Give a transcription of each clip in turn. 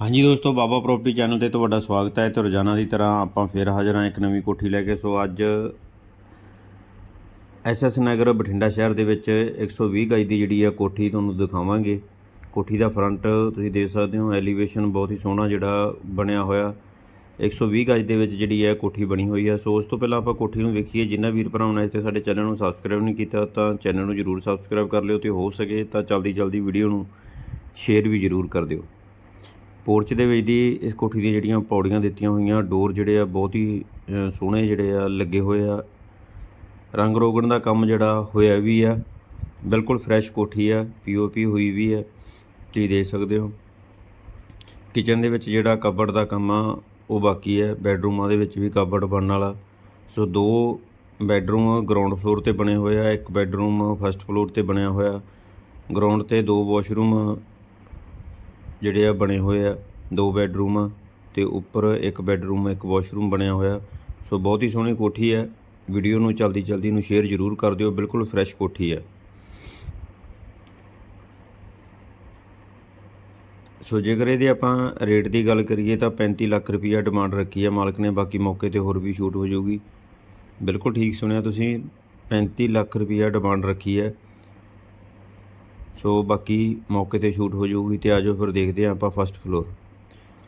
ਹਾਂਜੀ ਦੋਸਤੋ, ਬਾਬਾ property channel ਤੇ ਤੁਹਾਡਾ ਸਵਾਗਤ ਹੈ ਤੇ ਰੋਜ਼ਾਨਾ ਦੀ ਤਰ੍ਹਾਂ ਆਪਾਂ ਫੇਰ ਹਾਜ਼ਰ ਹਾਂ ਇੱਕ ਨਵੀਂ ਕੋਠੀ ਲੈ ਕੇ। ਸੋ ਅੱਜ ਐਸਐਸ ਨਗਰ ਬਠਿੰਡਾ ਸ਼ਹਿਰ ਦੇ ਵਿੱਚ 120 ਗਜ ਦੀ ਜਿਹੜੀ ਆ ਕੋਠੀ ਤੁਹਾਨੂੰ ਦਿਖਾਵਾਂਗੇ। ਕੋਠੀ ਦਾ ਫਰੰਟ ਤੁਸੀਂ ਦੇਖ ਸਕਦੇ ਹੋ, ਐਲੀਵੇਸ਼ਨ ਬਹੁਤ ਹੀ ਸੋਹਣਾ ਜਿਹੜਾ ਬਣਿਆ ਹੋਇਆ। 120 ਗਜ ਦੇ ਵਿੱਚ ਜਿਹੜੀ ਹੈ ਕੋਠੀ ਬਣੀ ਹੋਈ ਹੈ ਸੋ ਉਸ ਤੋਂ ਪਹਿਲਾਂ ਆਪਾਂ ਕੋਠੀ ਨੂੰ ਵੇਖੀਏ। ਜਿੰਨਾ ਵੀਰ ਭਰਾਵਾਂ ਨੇ ਇਸ 'ਤੇ ਸਾਡੇ ਚੈਨਲ ਨੂੰ ਸਬਸਕ੍ਰਾਈਬ ਨਹੀਂ ਕੀਤਾ ਤਾਂ ਚੈਨਲ ਨੂੰ ਜਰੂਰ ਸਬਸਕ੍ਰਾਈਬ ਕਰ ਲਿਓ ਤੇ ਹੋ ਸਕੇ ਤਾਂ ਜਲਦੀ ਜਲਦੀ ਵੀਡੀਓ ਨੂੰ ਸ਼ੇਅਰ ਵੀ ਜਰੂਰ ਕਰ ਦਿਓ। ਪੋਰਚ ਦੇ ਵਿੱਚ ਦੀ ਇਸ ਕੋਠੀ ਦੀਆਂ ਜਿਹੜੀਆਂ ਪੌੜੀਆਂ ਦਿੱਤੀਆਂ ਹੋਈਆਂ, ਡੋਰ ਜਿਹੜੇ ਆ ਬਹੁਤ ਹੀ ਸੋਹਣੇ ਜਿਹੜੇ ਆ, ਲੱਗੇ ਹੋਏ ਆ। ਰੰਗ ਰੋਗਣ ਦਾ ਕੰਮ ਜਿਹੜਾ ਹੋਇਆ ਵੀ ਆ। ਬਿਲਕੁਲ ਫਰੈਸ਼ ਕੋਠੀ ਆ ਪੀਓਪੀ ਹੋਈ ਵੀ ਆ, ਤੁਸੀਂ ਦੇਖ ਸਕਦੇ ਹੋ। ਕਿਚਨ ਦੇ ਵਿੱਚ ਜਿਹੜਾ ਕਬੜ ਦਾ ਕੰਮ ਆ, ਉਹ ਬਾਕੀ ਹੈ ਬੈੱਡਰੂਮਾਂ ਦੇ ਵਿੱਚ ਵੀ ਕਬੜ ਬਣਨ ਵਾਲਾ। ਸੋ ਦੋ ਬੈੱਡਰੂਮ ਗਰਾਊਂਡ ਫਲੋਰ ਤੇ ਬਣੇ ਹੋਏ ਆ, ਇੱਕ ਬੈੱਡਰੂਮ ਫਸਟ ਫਲੋਰ ਤੇ ਬਣਿਆ ਹੋਇਆ। ਗਰਾਊਂਡ ਤੇ ਦੋ ਵਾਸ਼ਰੂਮ ਜਿਹੜੇ ਆ ਬਣੇ ਹੋਏ ਆ, ਦੋ ਬੈੱਡਰੂਮ ਆ ਤੇ ਉੱਪਰ ਇੱਕ ਬੈੱਡਰੂਮ, ਇੱਕ ਵਾਸ਼ਰੂਮ ਬਣਿਆ ਹੋਇਆ। ਸੋ ਬਹੁਤ ਹੀ ਸੋਹਣੀ ਕੋਠੀ ਹੈ ਵੀਡੀਓ ਨੂੰ ਜਲਦੀ ਜਲਦੀ ਨੂੰ ਸ਼ੇਅਰ ਜ਼ਰੂਰ ਕਰ ਦਿਓ, ਬਿਲਕੁਲ ਫਰੈਸ਼ ਕੋਠੀ ਹੈ ਸੋ ਜੇਕਰ ਇਹਦੇ ਆਪਾਂ ਰੇਟ ਦੀ ਗੱਲ ਕਰੀਏ ਤਾਂ 35 ਲੱਖ ਰੁਪਈਆ ਡਿਮਾਂਡ ਰੱਖੀ ਹੈ ਮਾਲਕ ਨੇ, ਬਾਕੀ ਮੌਕੇ ਤੇ ਹੋਰ ਵੀ ਛੂਟ ਹੋ ਜਾਊਗੀ। ਬਿਲਕੁਲ ਠੀਕ ਸੁਣਿਆ ਤੁਸੀਂ 35 ਲੱਖ ਰੁਪਈਆ ਡਿਮਾਂਡ ਰੱਖੀ ਹੈ ਸੋ ਬਾਕੀ ਮੌਕੇ ਤੇ ਸ਼ੂਟ ਹੋ ਜਾਊਗੀ ਤੇ ਆਜੋ ਫਿਰ ਦੇਖਦੇ ਹਾਂ ਆਪਾਂ first floor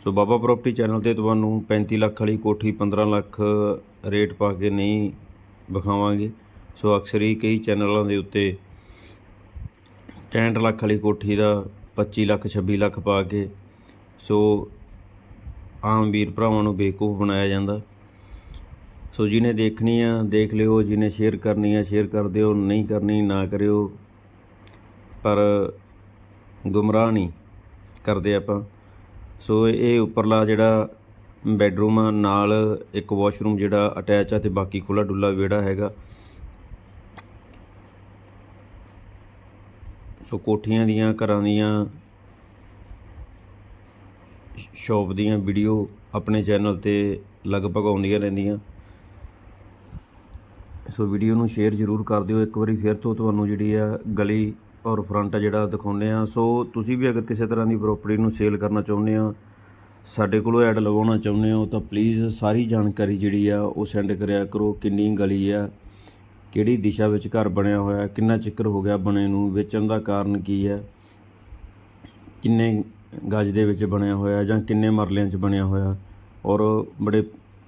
so Baba property channel ਤੇ ਤੁਹਾਨੂੰ 35 ਲੱਖ ਵਾਲੀ ਕੋਠੀ 15 ਲੱਖ ਰੇਟ ਪਾ ਕੇ ਨਹੀਂ ਵਿਖਾਵਾਂਗੇ। ਸੋ ਅਕਸਰ ਹੀ ਕਈ ਚੈਨਲਾਂ ਦੇ ਉੱਤੇ 65 ਲੱਖ ਵਾਲੀ ਕੋਠੀ ਦਾ 25 ਲੱਖ 26 ਲੱਖ ਪਾ ਕੇ ਸੋ ਆਮ ਵੀਰ ਭਰਾਵਾਂ ਨੂੰ ਬੇਕੂਫ ਬਣਾਇਆ ਜਾਂਦਾ। ਸੋ ਜਿਹਨੇ ਦੇਖਣੀ ਆ, ਦੇਖ ਲਿਓ, ਜਿਹਨੇ ਸ਼ੇਅਰ ਕਰਨੀ ਆ ਸ਼ੇਅਰ ਕਰ ਦਿਓ, ਨਹੀਂ ਕਰਨੀ ਨਾ ਕਰਿਓ। ਪਰ ਗੁੰਮਰਾਹ ਨਹੀਂ ਕਰਦੇ ਆਪਾਂ। ਸੋ ਇਹ ਉੱਪਰਲਾ ਜਿਹੜਾ ਬੈੱਡਰੂਮ ਆ, ਨਾਲ ਇੱਕ ਵਾਸ਼ਰੂਮ ਜਿਹੜਾ ਅਟੈਚ ਆ ਤੇ ਬਾਕੀ ਖੁੱਲਾ ਡੁੱਲਾ ਵਿਹੜਾ ਹੈਗਾ। ਸੋ ਕੋਠੀਆਂ ਦੀਆਂ, ਘਰਾਂ ਦੀਆਂ, ਸ਼ੌਪ ਦੀਆਂ ਵੀਡੀਓ ਆਪਣੇ ਚੈਨਲ ਤੇ ਲਗਭਗ ਆਉਂਦੀਆਂ ਰਹਿੰਦੀਆਂ। ਸੋ ਵੀਡੀਓ ਨੂੰ ਸ਼ੇਅਰ ਜ਼ਰੂਰ ਕਰ ਦਿਓ। ਇੱਕ ਵਾਰੀ ਫਿਰ ਤੋਂ ਤੁਹਾਨੂੰ ਜਿਹੜੀ ਆ ਗਲੀ ਔਰ ਫਰੰਟ ਆ ਜਿਹੜਾ ਦਿਖਾਉਂਦੇ ਆ ਸੋ ਤੁਸੀਂ ਵੀ ਅਗਰ ਕਿਸੇ ਤਰ੍ਹਾਂ ਦੀ ਪ੍ਰਾਪਰਟੀ ਨੂੰ ਸੇਲ ਕਰਨਾ ਚਾਹੁੰਦੇ ਆ ਸਾਡੇ ਕੋਲੋਂ ਐਡ ਲਗਾਉਣਾ ਚਾਹੁੰਦੇ ਹੋ, ਤਾਂ ਪਲੀਜ਼ ਸਾਰੀ ਜਾਣਕਾਰੀ ਜਿਹੜੀ ਆ ਉਹ ਸੈਂਡ ਕਰਿਆ ਕਰੋ। ਕਿੰਨੀ ਗਲੀ ਆ, ਕਿਹੜੀ ਦਿਸ਼ਾ ਵਿੱਚ ਘਰ ਬਣਿਆ ਹੋਇਆ, ਕਿੰਨਾ ਚਿੱਕਰ ਹੋ ਗਿਆ ਬਣੇ ਨੂੰ, ਵੇਚਣ ਦਾ ਕਾਰਨ ਕੀ ਹੈ ਕਿੰਨੇ ਗਜ ਦੇ ਵਿੱਚ ਬਣਿਆ ਹੋਇਆ ਜਾਂ ਕਿੰਨੇ ਮਰਲਿਆਂ 'ਚ ਬਣਿਆ ਹੋਇਆ। ਔਰ ਬੜੇ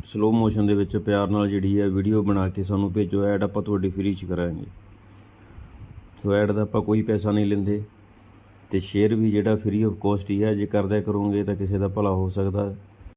ਸਲੋ ਮੋਸ਼ਨ ਦੇ ਵਿੱਚ ਪਿਆਰ ਨਾਲ ਜਿਹੜੀ ਹੈ ਵੀਡੀਓ ਬਣਾ ਕੇ ਸਾਨੂੰ ਭੇਜੋ। ਐਡ ਆਪਾਂ ਤੁਹਾਡੀ ਫ੍ਰੀ 'ਚ ਕਰਾਂਗੇ। ਸੋ ਐਡ ਦਾ ਆਪਾਂ ਕੋਈ ਪੈਸਾ ਨਹੀਂ ਲੈਂਦੇ। ਤੇ ਸ਼ੇਅਰ ਵੀ ਜਿਹੜਾ ਫ੍ਰੀ ਆਫ ਕੋਸਟ ਹੀ ਹੈ, ਜੇ ਕਰਦਿਆ ਕਰੋਗੇ ਤਾਂ ਕਿਸੇ ਦਾ ਭਲਾ ਹੋ ਸਕਦਾ।